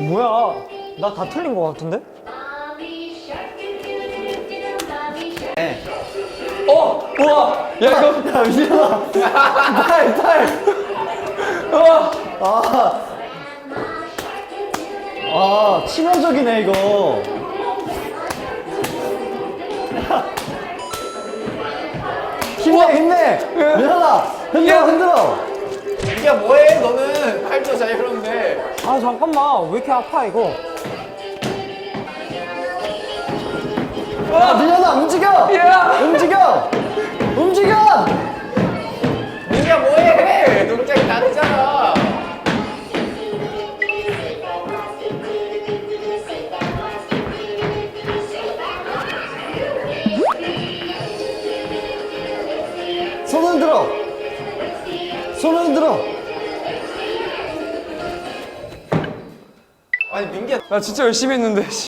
뭐야? 나 다 틀린 거 같은데? 어! 우와! 야 이거 야 미안하다. 팔 팔. 아. 아 치명적이네 이거. 힘내 힘내. 미안하다. 흔들어 흔들어. 이게 뭐해 너는 팔도 자유로운데 아 잠깐만 왜 이렇게 아파 이거? 아! 야 민현아 움직여. 야! 손 흔들어. 손 흔들어. 아니 민기야 나 진짜 열심히 했는데